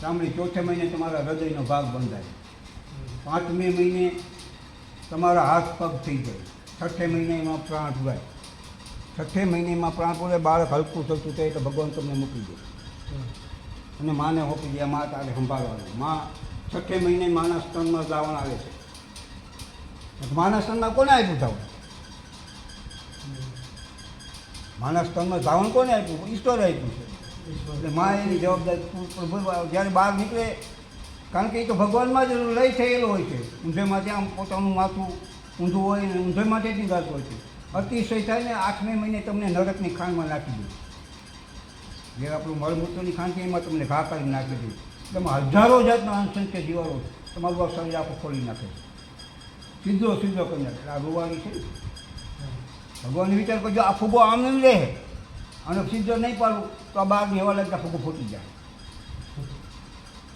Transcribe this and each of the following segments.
ચામડી ચોથે મહિને તમારા હૃદયનો ભાગ બંધાય. પાંચમે મહિને તમારા હાથ પગ થઈ જાય. છઠ્ઠે મહિને એમાં પ્રાણ ઉડાય છઠ્ઠે મહિનેમાં પ્રાણ પુરે બાળક હલકું થતું થાય તો ભગવાન તમને મૂકી દે. અને માને હોપી દે મા તારે સંભાળવાનું. મા છઠ્ઠે મહિને માના સ્તનમાં લાવણ આવે છે. માના સ્તનમાં કોને આપ્યું ધાવણ માના સ્તનમાં ધાવણ કોને આપ્યું? ઈશ્વરે આપ્યું છે. એટલે મા એની જવાબદારી પૂ- પૂ- જ્યારે બહાર નીકળે, કારણ કે એ તો ભગવાનમાં જ લઈ થયેલો હોય છે. ઊંધેમાં ત્યાં પોતાનું માથું ઊંધું હોય ને ઊંધે માટે જ નિગાતું હોય છે. અતિશય થાય ને આઠમે મહિને તમને નરકની ખાણમાં નાખી દે. જે આપણું મળમૂત્રની ખાણ છે, એમાં તમને ઘા કરી નાખી દે. એમાં હજારો જાતના અનસંખ્ય જીવાળો તમારું આ શરીર આખું ખોલી નાખે. સીધો સીધો કરી નાખે. આ રૂવાડી છે. ભગવાન વિચાર કરજો, આ ફૂગો આમ નહીં રહે. અને સીધો નહીં પાડું, તો આ બહારની હવા લાગતા ફૂગો ફૂટી જાય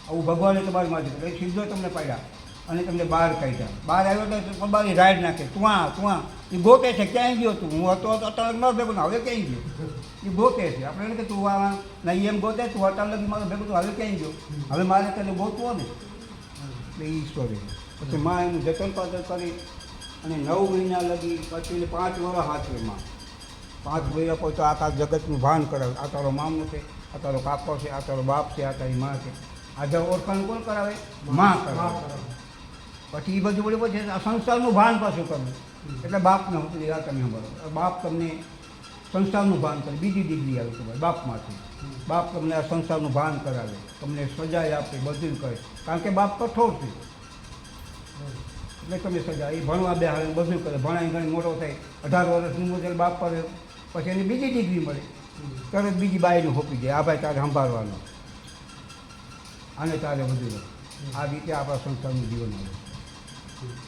આવું ભગવાને તમારી કર્યું. એટલે સીધો તમને પાડ્યા અને તમને બહાર કાઢ્યા. બહાર આવ્યો તો બારી રાઈડ નાખે. તુઆ તુઆ એ ગોતે છે, ક્યાંય ગયો તું? હું હતો તો અચાનક ન ભેગો હવે ક્યાંય ગયો? એ ગોતે છે. આપણે એને કે, તું આ નહીં એમ ગોતે તું અચાનક મારો ભેગો તું હવે ક્યાંય ગયો? હવે મારે તને ગોતવો ને. એટલે એ સ્ટોરી પછી માં એનું જતન પાત્ર કરી અને નવ મહિના લગી, પછી પાંચ વર્ષ હાથવે માં. પાંચ વર્ષ પછી તો આખા જગતનું ભાન કરાવે આ તારો મામલો છે આ તારો કાકો છે આ તારો બાપ છે આ તારી માં છે. આ જે ઓળખાણ કોણ કરાવે? માં કરાવે. પછી એ બધું બધું પછી આ સંસારનું ભાન પાછું કરવું એટલે બાપને હું આ તમે બરાબર બાપ તમને સંસારનું ભાન કરે. બીજી ડિગ્રી આવે તમારે બાપમાંથી. બાપ તમને આ સંસારનું ભાન કરાવે. તમને સજાય આપે બધું કરે. કારણ કે બાપ કઠોર છે. એટલે તમે સજા. એ ભણવા બે હાલે બધું કરે. ભણાઈ ઘણી મોટો થાય. અઢાર વર્ષની ઉંમર બાપ કરે પછી એની બીજી ડિગ્રી મળે. તરત બીજી બાઈને હોપી જાય. આ ભાઈ તારે સંભાળવાનો. અને તારે વધુ આ રીતે આપણા સંસારનું જીવન આવે.